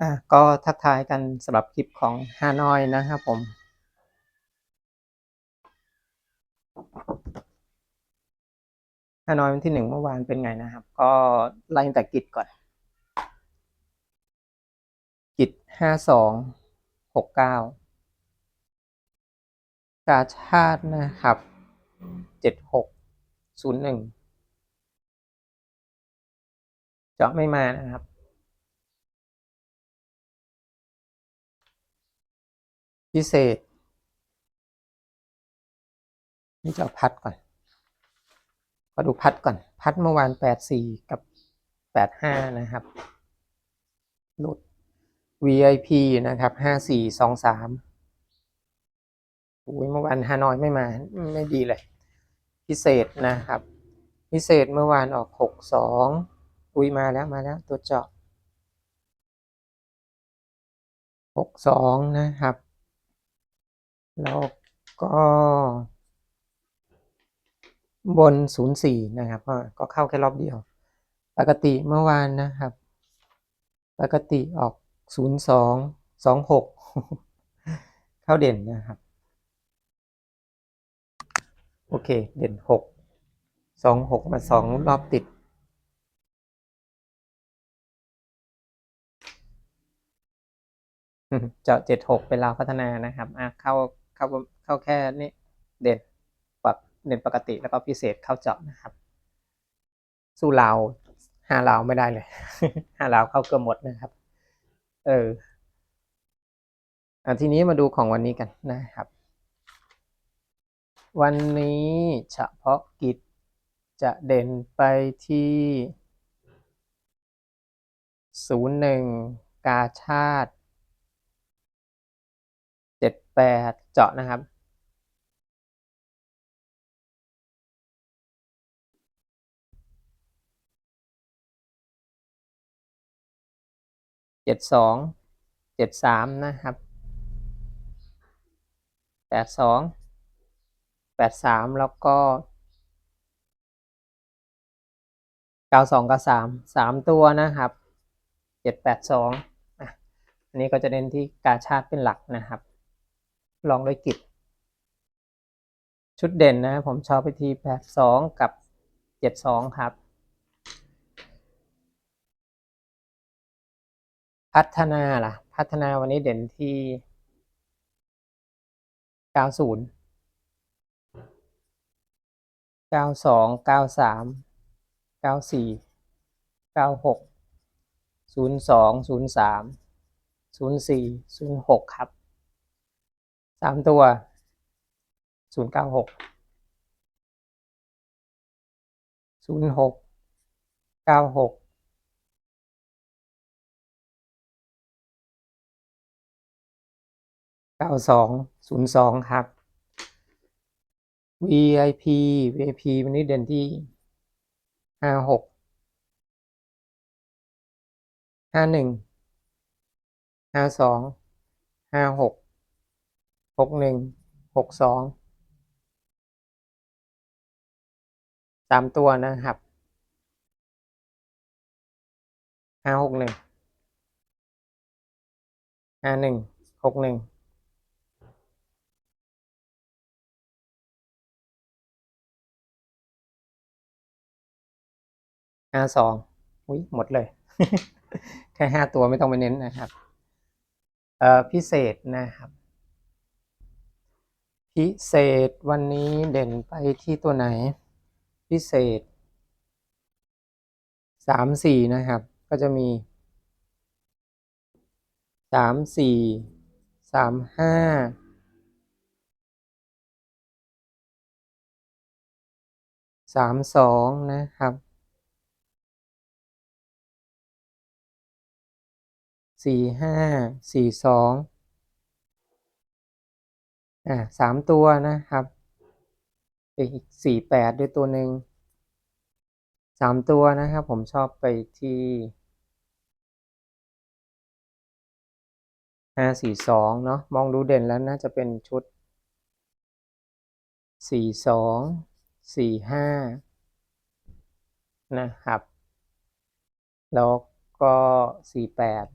อะก็ทักทายกันสำหรับคลิปของฮานอยนะครับผมฮานอยวันที่หนึ่งเมื่อวานเป็นไงนะครับ ก็ไล่แต่กิจก่อน กิจห้าสองหกเก้ากาชาตินะครับเจ็ดหกศูนย์หนึ่งเจาะไม่มานะครับ พิเศษ นี่จะเอาพัดก่อนมาดูพัดก่อน พัดเมื่อวานแปดสี่กับแปดห้านะครับหลุด VIP นะครับห้าสี่สองสามอุ้ยเมื่อวานฮานอยไม่มาไม่ดีเลย พิเศษนะครับ พิเศษเมื่อวานออกหกสองอุ้ยมาแล้วมาแล้วตัวเจาะหกสองนะครับ แล้วก็บนศูนย์สี่นะครับ ก็ก็เข้าแค่รอบเดียว ปกติเมื่อวานนะครับ ปกติออกศูนย์สองสองหกเข้าเด่นนะครับ โอเค เด่นหกสองหกมาสองรอบติด เจาะเจ็ดหกเป็นราวพัฒนานะครับ อะเข้า เข้าเข้าแค่นี้เด่นปรับเด่นปกติแล้วก็พิเศษเข้าเจาะนะครับ สู้ลาวห้าลาวไม่ได้เลยห้าลาวเข้าเกือบหมดนะครับ เอออทีนี้มาดูของวันนี้กันนะครับ วันนี้เฉพาะกิจจะเด่นไปที่ศูนย์หนึ่งกาชาติ เจ็ดแปดเจาะนะครับ เจ็ดสองเจ็ดสามนะครับแปดสองแปดสามแล้วก็เก้าสองเก้าสามสามตัวนะครับเจ็ดแปดสองอันนี้ก็จะเน้นที่กาชาติเป็นหลักนะครับ ลองด้วยกิจ ชุดเด่นนะผมชอบไปที่แปดสองกับเจ็ดสองครับพัฒนาล่ะ พัฒนาวันนี้เด่นที่เก้าศูนย์เก้าสองเก้าสามเก้าสี่เก้าหกศูนย์สองศูนย์สามศูนย์สี่ศูนย์หกครับ สามตัวศูนย์เก้าหกศูนย์หกเก้าหกเก้าสองศูนย์สองครับ VIP VIP วันนี้เด่นที่ห้าหกห้าหนึ่งห้าสองห้าหก หกหนึ่งหกสองสามตัวนะครับห้าหกหนึ่งห้าหนึ่งหกหนึ่งห้าสองอุ้ยหมดเลย แค่ห้าตัวไม่ต้องไปเน้นนะครับ เอ่อพิเศษนะครับ พิเศษวันนี้เด่นไปที่ตัวไหน พิเศษสามสี่นะครับ ก็จะมีสามสี่สามห้าสามสองนะครับสี่ห้าสี่สอง อ่าสามตัวนะครับอีกสี่แปดด้วยตัวหนึ่งสามตัวนะครับ ผมชอบไปที่ห้าสี่สองเนาะมองดูเด่นแล้วน่าจะเป็นชุดสี่สองสี่ห้านะครับ แล้วก็สี่แปด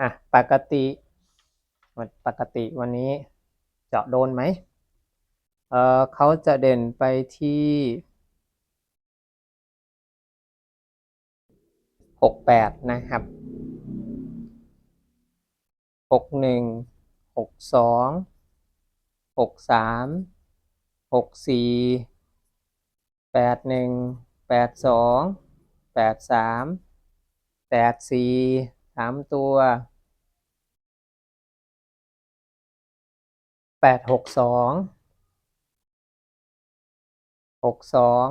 อะปกติ วันปกติวันนี้เจาะโดนไหมเออเขาจะเด่นไปที่หกแปดนะครับหกหนึ่งหกสองหกสามหกสี่แปดหนึ่งแปดสองแปดสามแปดสี่สามตัว แปดหกสองหกสอง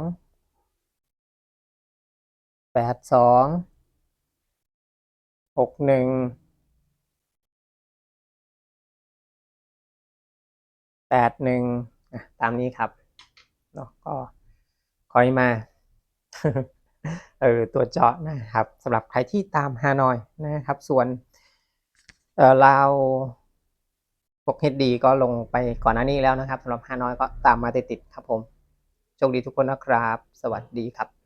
แปดสองหกหนึ่งแปดหนึ่งตามนี้ครับเนาะก็คอยมาเออตัวเจาะนะครับสำหรับใครที่ตามฮานอยนะครับ ส่วนเออเราว พวกเฮดดีก็ลงไปก่อนหน้านี้แล้วนะครับสำหรับฮานอยก็ตามมาติดๆครับผม โชคดีทุกคนนะครับ สวัสดีครับ